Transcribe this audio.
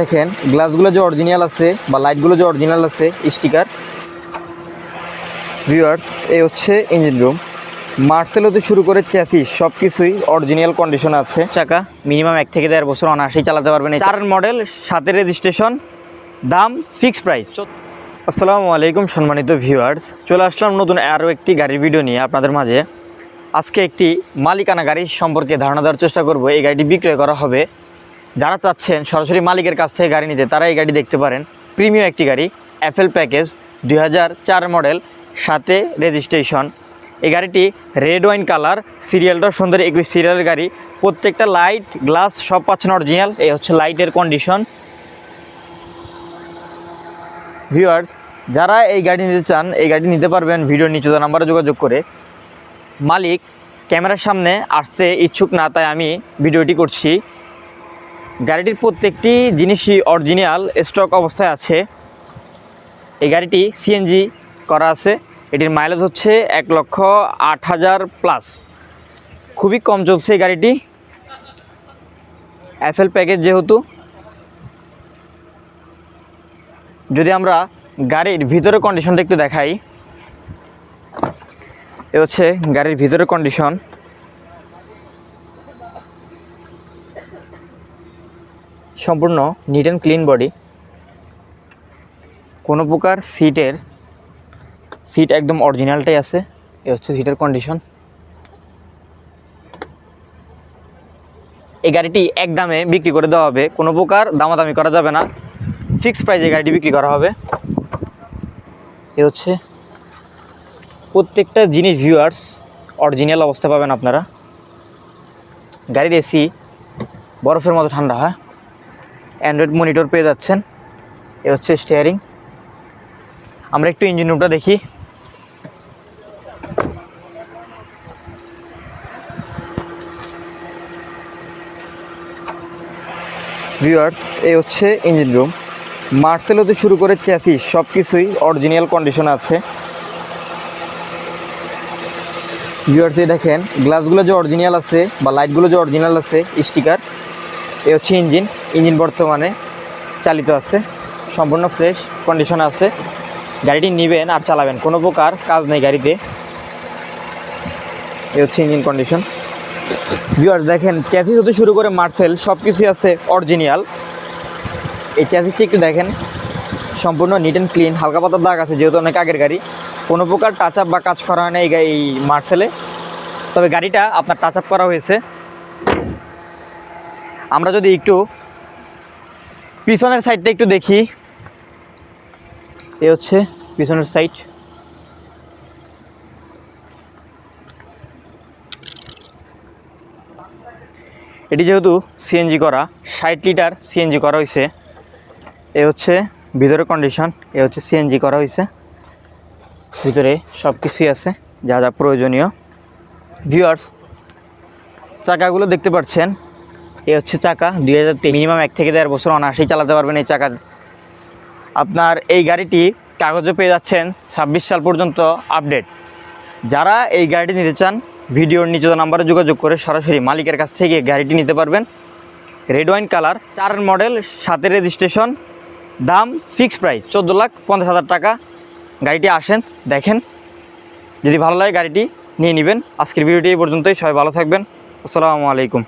দেখেন গ্লাসগুলো যে অরিজিনাল আছে বা লাইটগুলো যে অরিজিনাল আছে স্টিকার ভিউয়ার্স এই হচ্ছে ইঞ্জিন রুম মার্সেল হতে শুরু করে চ্যাসি সব কিছুই অরিজিনাল কন্ডিশন আছে। চাকা মিনিমাম এক থেকে দেড় বছর অনায়াসেই চালাতে পারবেন চার মডেল সাথে রেজিস্ট্রেশন দাম ফিক্স প্রাইস আসসালামু আলাইকুম সম্মানিত ভিউয়ার্স চলে আসলাম নতুন আরও একটি গাড়ির ভিডিও নিয়ে আপনাদের মাঝে। আজকে একটি মালিকানা গাড়ি সম্পর্কে ধারণা দেওয়ার চেষ্টা করব। এই গাড়িটি বিক্রয় করা হবে যারা চাচ্ছেন সরাসরি মালিকের কাছ থেকে গাড়ি নিতে, তারা এই গাড়ি দেখতে পারেন। প্রিমিয়াম একটি গাড়ি অ্যাপেল প্যাকেজ দু হাজার চার মডেল সাথে রেজিস্ট্রেশন এই গাড়িটি রেড ওয়াইন কালার সিরিয়ালটা সুন্দর একুশ সিরিয়ালের গাড়ি। প্রত্যেকটা লাইট গ্লাস সব পাচ্ছেন অরিজিনাল এই হচ্ছে লাইটের কন্ডিশন ভিউয়ার্স যারা এই গাড়ি নিতে চান, এই গাড়ি নিতে পারবেন ভিডিও নিচে নাম্বারে যোগাযোগ করে। মালিক, ক্যামেরার সামনে আসতে ইচ্ছুক না, তাই আমি ভিডিওটি করছি। গাড়িটির প্রত্যেকটি জিনিসই অরিজিনাল স্টক অবস্থায় আছে। এই গাড়িটি সিএনজি করা আছে। এটির মাইলেজ হচ্ছে এক লক্ষ আট হাজার প্লাস খুবই কম চলছে এই গাড়িটি। এফএল প্যাকেজ যেহেতু। যদি আমরা গাড়ির ভিতরের কন্ডিশনটা একটু দেখাই, এ হচ্ছে গাড়ির ভিতরের কন্ডিশন সম্পূর্ণ নিট অ্যান্ড ক্লিন বডি কোনো প্রকার সিটের সিট একদম অরিজিনালটাই আছে। এ হচ্ছে সিটের কন্ডিশন এই গাড়িটি এক দামে বিক্রি করে দেওয়া হবে। কোনো প্রকার দামাদামি করা যাবে না। ফিক্স প্রাইজে গাড়িটি বিক্রি করা হবে। এ হচ্ছে প্রত্যেকটা জিনিস ভিউয়ার্স অরিজিনাল অবস্থা পাবেন আপনারা। গাড়ির এসি বরফের মতো ঠান্ডা, হয়? অ্যান্ড্রয়েড মনিটর পেয়ে যাচ্ছেন। এ হচ্ছে স্টিয়ারিং আমরা একটু ইঞ্জিন রুমটা দেখি। ভিউয়ার্স এই হচ্ছে ইঞ্জিন রুম মার্সেল হতে শুরু করে চ্যাসিস সব কিছুই অরিজিনাল কন্ডিশন আছে। ভিউয়ার্স এই দেখেন গ্লাসগুলো যে অরিজিনাল আছে বা লাইটগুলো যে অরিজিনাল আছে স্টিকার এ হচ্ছে ইঞ্জিন ইঞ্জিন বর্তমানে চালিত আছে, সম্পূর্ণ ফ্রেশ কন্ডিশন আছে। গাড়িটি নেবেন আর চালাবেন, কোনো প্রকার কাজ নেই গাড়িতে। এ হচ্ছে ইঞ্জিন কন্ডিশন ভিউয়ার্স দেখেন চ্যাসিস হতে শুরু করে মার্সেল সব কিছুই আছে অরিজিনাল এই চ্যাসিসটি একটু দেখেন, সম্পূর্ণ নিট অ্যান্ড ক্লিন হালকা পাতার দাগ আছে, যেহেতু অনেক আগের গাড়ি। কোনো প্রকার টাচ আপ বা কাজ করা হয় না এই মার্সেলে। তবে গাড়িটা আপনার টাচ আপ করা হয়েছে। আমরা যদি একটু পিছনের সাইডটা একটু দেখি। এ হচ্ছে পিছনের সাইড। এটি যেহেতু সিএনজি করা, ষাট লিটার সিএনজি করা হয়েছে এ হচ্ছে ভিতরের কন্ডিশন এ হচ্ছে সিএনজি করা হয়েছে ভিতরে সব কিছুই আছে, যা যা প্রয়োজনীয়। ভিউয়ার্স চাকাগুলো দেখতে পাচ্ছেন। এ হচ্ছে চাকা, দুই হাজার মিনিমাম এক থেকে দেড় বছর অনায়াসেই চালাতে পারবেন এই চাকা। আপনার এই গাড়িটি কাগজে পেয়ে যাচ্ছেন ছাব্বিশ সাল পর্যন্ত আপডেট যারা এই গাড়িটি নিতে চান, ভিডিওর নিচে নাম্বারে যোগাযোগ করে সরাসরি মালিকের কাছ থেকে গাড়িটি নিতে পারবেন। রেড ওয়াইন কালার চার মডেল সাথে রেজিস্ট্রেশন দাম ফিক্স প্রাইস চোদ্দ লাখ পঞ্চাশ হাজার টাকা। গাড়িটি আসেন, দেখেন। যদি ভালো লাগে গাড়িটি, নিয়ে নেবেন। আজকের ভিডিওটি এই পর্যন্তই, সবাই ভালো থাকবেন। আসসালামু আলাইকুম।